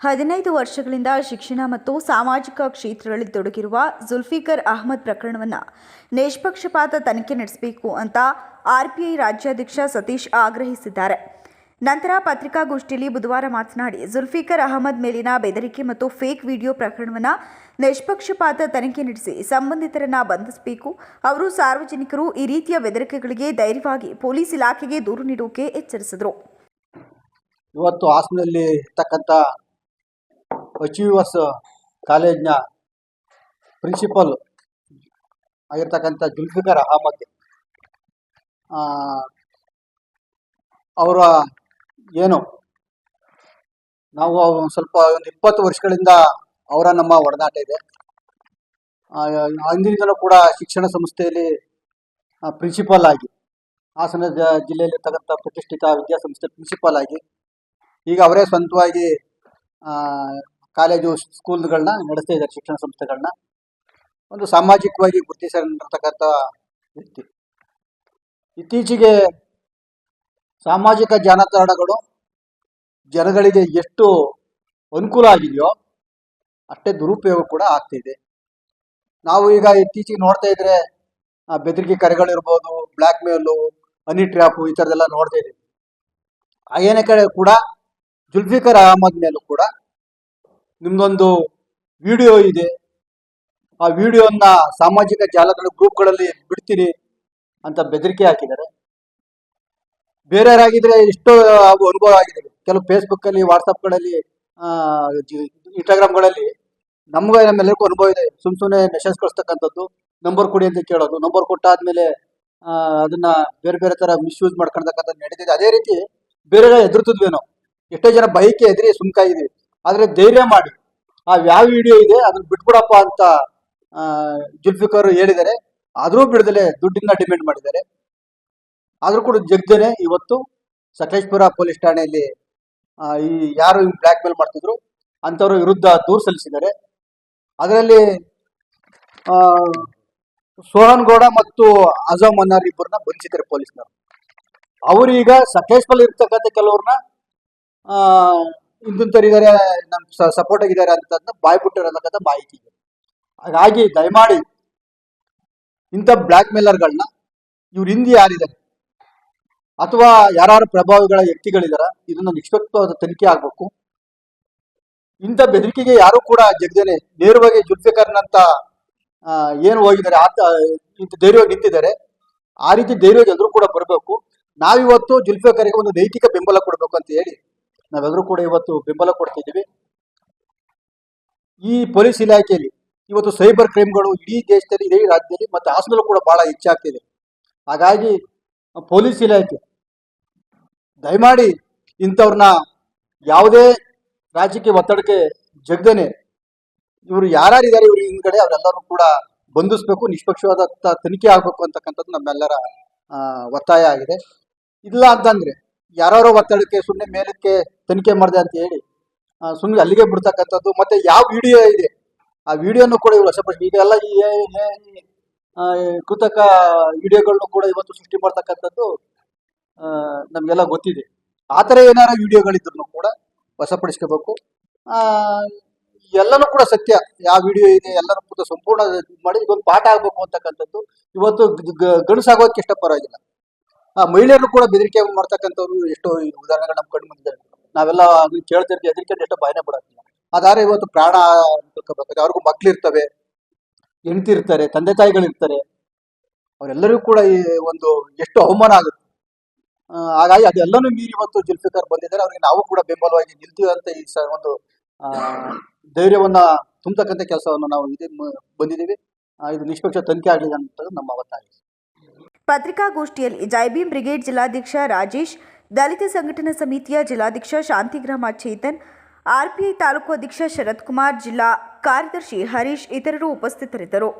ಹದಿನೈದು ವರ್ಷಗಳಿಂದ ಶಿಕ್ಷಣ ಮತ್ತು ಸಾಮಾಜಿಕ ಕ್ಷೇತ್ರಗಳಲ್ಲಿ ತೊಡಗಿರುವ ಜುಲ್ಫಿಕರ್ ಅಹಮದ್ ಪ್ರಕರಣವನ್ನು ನಿಷ್ಪಕ್ಷಪಾತ ತನಿಖೆ ನಡೆಸಬೇಕು ಅಂತ ಆರ್ಪಿಐ ರಾಜ್ಯಾಧ್ಯಕ್ಷ ಸತೀಶ್ ಆಗ್ರಹಿಸಿದ್ದಾರೆ. ನಂತರ ಪತ್ರಿಕಾಗೋಷ್ಠಿಯಲ್ಲಿ ಬುಧವಾರ ಮಾತನಾಡಿ, ಜುಲ್ಫಿಕರ್ ಅಹಮದ್ ಮೇಲಿನ ಬೆದರಿಕೆ ಮತ್ತು ಫೇಕ್ ವಿಡಿಯೋ ಪ್ರಕರಣವನ್ನು ನಿಷ್ಪಕ್ಷಪಾತ ತನಿಖೆ ನಡೆಸಿ ಸಂಬಂಧಿತರನ್ನ ಬಂಧಿಸಬೇಕು. ಅವರು ಸಾರ್ವಜನಿಕರು ಈ ರೀತಿಯ ಬೆದರಿಕೆಗಳಿಗೆ ಧೈರ್ಯವಾಗಿ ಪೊಲೀಸ್ ಇಲಾಖೆಗೆ ದೂರು ನೀಡೋಕೆ ಎಚ್ಚರಿಸಿದರು. ಇವತ್ತು ಹಾಸನಲ್ಲಿ ಇರ್ತಕ್ಕಂಥ ಅಚೀವರ್ಸ್ ಕಾಲೇಜ್ನ ಪ್ರಿನ್ಸಿಪಲ್ ಆಗಿರ್ತಕ್ಕಂಥ ಜುಲ್ಫಿಕರ್ ಅಹಮದ್. ಅವರ ಏನು, ನಾವು ಸ್ವಲ್ಪ ಒಂದು ಇಪ್ಪತ್ತು ವರ್ಷಗಳಿಂದ ಅವರ ನಮ್ಮ ಒಡನಾಟ ಇದೆ. ಅಂದಿನಿಂದಲೂ ಕೂಡ ಶಿಕ್ಷಣ ಸಂಸ್ಥೆಯಲ್ಲಿ ಪ್ರಿನ್ಸಿಪಲ್ ಆಗಿ, ಹಾಸನ ಜಿಲ್ಲೆಯಲ್ಲಿರ್ತಕ್ಕಂಥ ಪ್ರತಿಷ್ಠಿತ ವಿದ್ಯಾಸಂಸ್ಥೆ ಪ್ರಿನ್ಸಿಪಾಲ್ ಆಗಿ, ಈಗ ಅವರೇ ಸ್ವಂತವಾಗಿ ಕಾಲೇಜು ಸ್ಕೂಲ್ಗಳನ್ನ ನಡೆಸ್ತಾ ಇದ್ದಾರೆ, ಶಿಕ್ಷಣ ಸಂಸ್ಥೆಗಳನ್ನ. ಒಂದು ಸಾಮಾಜಿಕವಾಗಿ ಗುರುತಿಸಿರ್ತಕ್ಕಂಥ ವ್ಯಕ್ತಿ. ಇತ್ತೀಚೆಗೆ ಸಾಮಾಜಿಕ ಜಾಲತಾಣಗಳು ಜನಗಳಿಗೆ ಎಷ್ಟು ಅನುಕೂಲ ಆಗಿದೆಯೋ ಅಷ್ಟೇ ದುರುಪಯೋಗ ಕೂಡ ಆಗ್ತಿದೆ ನಾವು ಈಗ ಇತ್ತೀಚೆಗೆ ನೋಡ್ತಾ ಇದ್ರೆ ಬೆದರಿಕೆ ಕರೆಗಳಿರ್ಬೋದು ಬ್ಲ್ಯಾಕ್ ಮೇಲು ಹನಿ ಟ್ರ್ಯಾಪು ಈ ಥರದೆಲ್ಲ ನೋಡ್ತಾ ಇದ್ದೀವಿ. ಹಾಗೇನೆ ಕಡೆ ಕೂಡ ಜುಲ್ಫಿಕರ್ ಅಹಮದ್ ಮೇಲೂ ಕೂಡ ನಿಮ್ದೊಂದು ವಿಡಿಯೋ ಇದೆ. ಆ ವಿಡಿಯೋನ ಸಾಮಾಜಿಕ ಜಾಲತಾಣ ಗ್ರೂಪ್ಗಳಲ್ಲಿ ಬಿಡ್ತೀನಿ ಅಂತ ಬೆದರಿಕೆ ಹಾಕಿದ್ದಾರೆ. ಬೇರೆಯವರಾಗಿದ್ರೆ ಎಷ್ಟೋ ಅನುಭವ ಆಗಿದೆ ಕೆಲವು ಫೇಸ್ಬುಕ್ ಅಲ್ಲಿ ವಾಟ್ಸಪ್ಗಳಲ್ಲಿ ಇನ್ಸ್ಟಾಗ್ರಾಮ್ಗಳಲ್ಲಿ ನಮ್ಗೆ ನಮ್ಮೆಲ್ಲರಿಗೂ ಅನುಭವ ಇದೆ. ಸುಮ್ ಸುಮ್ಮನೆ ಮೆಸೇಜ್ ಕಳಿಸ್ತಕ್ಕಂಥದ್ದು ನಂಬರ್ ಕೊಡಿ ಅಂತ ಕೇಳೋದು ನಂಬರ್ ಕೊಟ್ಟಾದ್ಮೇಲೆ ಅದನ್ನ ಬೇರೆ ಬೇರೆ ತರ ಮಿಸ್ಯೂಸ್ ಮಾಡ್ಕೊಳ್ತಕ್ಕಂಥದ್ದು ನಡೀತಿದೆ. ಅದೇ ರೀತಿ ಬೇರೆ ಎದುರ್ತಿದ್ವೇನೋ ಎಷ್ಟೋ ಜನ ಬೈಕೆ ಎದುರಿ ಸುಮ್ಕಾಗಿದ್ದೀವಿ ಆದ್ರೆ ಧೈರ್ಯ ಮಾಡಿ. ಆ ಯಾವ ವಿಡಿಯೋ ಇದೆ ಅದನ್ನ ಬಿಟ್ಬಿಡಪ್ಪ ಅಂತ ಜುಲ್ಫಿಕರ್ ಹೇಳಿದ್ದಾರೆ. ಆದರೂ ಬಿಡದಲೆ ದುಡ್ಡಿನ ಡಿಮ್ಯಾಂಡ್ ಮಾಡಿದ್ದಾರೆ. ಆದರೂ ಕೂಡ ಜಗ್ದೇನೆ ಇವತ್ತು ಸಕಲೇಶ್ಪುರ ಪೊಲೀಸ್ ಠಾಣೆಯಲ್ಲಿ ಈ ಯಾರು ಬ್ಲ್ಯಾಕ್ ಮೇಲ್ ಮಾಡ್ತಿದ್ರು ಅಂತವ್ರ ವಿರುದ್ಧ ದೂರು ಸಲ್ಲಿಸಿದ್ದಾರೆ. ಅದರಲ್ಲಿ ಸೋಹನ್ ಗೌಡ ಮತ್ತು ಅಜಮ್ ಅನ್ನಾರ್ ಇಬ್ಬರನ್ನ ಬಂಧಿಸಿದ್ದಾರೆ ಪೊಲೀಸ್ನವರು. ಅವರೀಗ ಸಕಲೇಶ್ಪುರ ಇರ್ತಕ್ಕಂಥ ಕೆಲವ್ರನ್ನ ಆ ಇಂತಿಂತರಿದ್ದಾರೆ ನಮ್ ಸಪೋರ್ಟ್ ಆಗಿದ್ದಾರೆ ಅಂತ ಬಾಯ್ ಬಿಟ್ಟಿರತಕ್ಕಂಥ ಮಾಹಿತಿ ಇದೆ ಹಾಗಾಗಿ ದಯಮಾಡಿ ಇಂಥ ಬ್ಲ್ಯಾಕ್ ಮೇಲರ್ಗಳನ್ನ ಇವ್ರ ಹಿಂದೆ ಯಾರಿದ್ದಾರೆ? ಅಥವಾ ಯಾರು ಪ್ರಭಾವಿಗಳ ವ್ಯಕ್ತಿಗಳಿದಾರ? ಇದನ್ನ ನಿಷ್ಪಕ್ಷವಾದ ತನಿಖೆ ಆಗ್ಬೇಕು. ಇಂಥ ಬೆದರಿಕೆಗೆ ಯಾರು ಕೂಡ ಜಗದೇನೆ ನೇರವಾಗಿ ಜುಲ್ಫಿಕರ್ನಂತ ಏನು ಹೋಗಿದ್ದಾರೆ, ಆತ, ಇಂಥ ಧೈರ್ಯವಾಗಿ ನಿಂತಿದ್ದಾರೆ. ಆ ರೀತಿ ಧೈರ್ಯವಾಗಿ ಜನರು ಕೂಡ ಬರಬೇಕು. ನಾವಿವತ್ತು ಜುಲ್ಫಿಕರಿಗೆ ಒಂದು ನೈತಿಕ ಬೆಂಬಲ ಕೊಡಬೇಕು ಅಂತ ಹೇಳಿ ನಾವೆಲ್ಲರೂ ಕೂಡ ಇವತ್ತು ಬೆಂಬಲ ಕೊಡ್ತಿದ್ದೀವಿ. ಈ ಪೊಲೀಸ್ ಇಲಾಖೆಯಲ್ಲಿ ಇವತ್ತು ಸೈಬರ್ ಕ್ರೈಮ್ಗಳು ಇಡೀ ದೇಶದಲ್ಲಿ, ಇಡೀ ರಾಜ್ಯದಲ್ಲಿ ಮತ್ತೆ ಹಾಸನಲ್ಲೂ ಕೂಡ ಬಹಳ ಹೆಚ್ಚಾಗ್ತಿದೆ. ಹಾಗಾಗಿ ಪೊಲೀಸ್ ಇಲಾಖೆ ದಯಮಾಡಿ ಇಂಥವ್ರನ್ನ ಯಾವುದೇ ರಾಜಕೀಯ ಒತ್ತಡಕ್ಕೆ ಜಗ್ದೇನೆ ಇವರು ಯಾರ್ಯಾರಿದ್ದಾರೆ ಇವ್ರ ಹಿಂದ್ಗಡೆ ಅವರೆಲ್ಲರೂ ಕೂಡ ಬಂಧಿಸ್ಬೇಕು ನಿಷ್ಪಕ್ಷವಾದ ತನಿಖೆ ಆಗಬೇಕು ಅಂತಕ್ಕಂಥದ್ದು ನಮ್ಮೆಲ್ಲರ ಒತ್ತಾಯ ಆಗಿದೆ. ಇಲ್ಲ ಅಂತಂದ್ರೆ ಯಾರೋ ಒತ್ತಡಕ್ಕೆ ಸುಮ್ಮನೆ ಮೇಲಕ್ಕೆ ತನಿಖೆ ಮಾಡಿದೆ ಅಂತ ಹೇಳಿ ಸುಮ್ಮನೆ ಅಲ್ಲಿಗೆ ಬಿಡ್ತಕ್ಕಂಥದ್ದು, ಮತ್ತೆ ಯಾವ ವಿಡಿಯೋ ಇದೆ? ಆ ವಿಡಿಯೋನು ಕೂಡ ಇವರು ವಶಪಡಿಸಿ ಎಲ್ಲ ಈ ಕೃತಕ ವಿಡಿಯೋಗಳನ್ನು ಕೂಡ ಇವತ್ತು ಸೃಷ್ಟಿ ಮಾಡ್ತಕ್ಕಂಥದ್ದು ನಮಗೆಲ್ಲ ಗೊತ್ತಿದೆ. ಆ ಥರ ಏನಾರ ವಿಡಿಯೋಗಳಿದ್ರು ಕೂಡ ವಶಪಡಿಸ್ಕೋಬೇಕು. ಎಲ್ಲನೂ ಕೂಡ ಸತ್ಯ. ಯಾವ ವಿಡಿಯೋ ಇದೆ, ಎಲ್ಲರೂ ಕೂಡ ಸಂಪೂರ್ಣ ಮಾಡಿ ಇದೊಂದು ಪಾಠ ಆಗಬೇಕು ಅಂತಕ್ಕಂಥದ್ದು. ಇವತ್ತು ಗಂಡಸಾಗೋದಕ್ಕೆ ಇಷ್ಟ ಪರವಾಗಿಲ್ಲ ಆ, ಮಹಿಳೆಯರು ಕೂಡ ಬೆದರಿಕೆ ಮಾಡ್ತಕ್ಕಂಥವ್ರು ಎಷ್ಟೋ ಉದಾಹರಣೆಗಳು ನಮ್ಮ ಕಣ್ಣು ಮುಂದಿದ್ದಾರೆ ನಾವೆಲ್ಲ ಕೇಳ್ತಿರ್ತೀವಿ ಹೆದರಿಕೆ ಎಷ್ಟೋ ಭಯನೇ ಬಿಡೋದಿಲ್ಲ ಆದರೆ ಇವತ್ತು ಪ್ರಾಣ ತಿಳ್ಕೊಬೇಕಾದ್ರೆ ಅವ್ರಿಗೂ ಹೆಂಡತಿ ಇರ್ತಾರೆ ತಂದೆ ತಾಯಿಗಳಿರ್ತಾರೆ. ಅವರೆಲ್ಲರಿಗೂ ಕೂಡ ಈ ಒಂದು ಎಷ್ಟು ಅವಮಾನ ಆಗುತ್ತೆ. ಹಾಗಾಗಿ ಅದೆಲ್ಲನೂ ಮೀರಿ ಇವತ್ತು ಜುಲ್ಫಿಕರ್ ಬಂದಿದ್ದಾರೆ. ಅವ್ರಿಗೆ ನಾವು ಕೂಡ ಬೆಂಬಲವಾಗಿ ನಿಲ್ತೀವಿ ಅಂತ ಈ ಒಂದು ಧೈರ್ಯವನ್ನ ತುಂಬತಕ್ಕಂಥ ಕೆಲಸವನ್ನು ನಾವು ಇದೇ ಬಂದಿದ್ದೀವಿ. ಇದು ನಿಷ್ಪಕ್ಷ ತನಿಖೆ ಆಗಲಿದೆ ಅಂತ ನಮ್ಮ ಒತ್ತಾಯ ಪತ್ರಿಕಾಗೋಷ್ಠಿಯಲ್ಲಿ ಜೈಬೀಮ್ ಬ್ರಿಗೇಡ್ ಜಿಲ್ಲಾಧ್ಯಕ್ಷ ರಾಜೇಶ್, ದಲಿತ ಸಂಘಟನಾ ಸಮಿತಿಯ ಜಿಲ್ಲಾಧ್ಯಕ್ಷ ಶಾಂತಿಗ್ರಾಮ ಚೇತನ್ ಆರ್ಪಿಐ ತಾಲೂಕು ಅಧ್ಯಕ್ಷ ಶರತ್ ಕುಮಾರ್ ಜಿಲ್ಲಾ ಕಾರ್ಯದರ್ಶಿ ಹರೀಶ್ ಇತರರು ಉಪಸ್ಥಿತರಿದ್ದರು.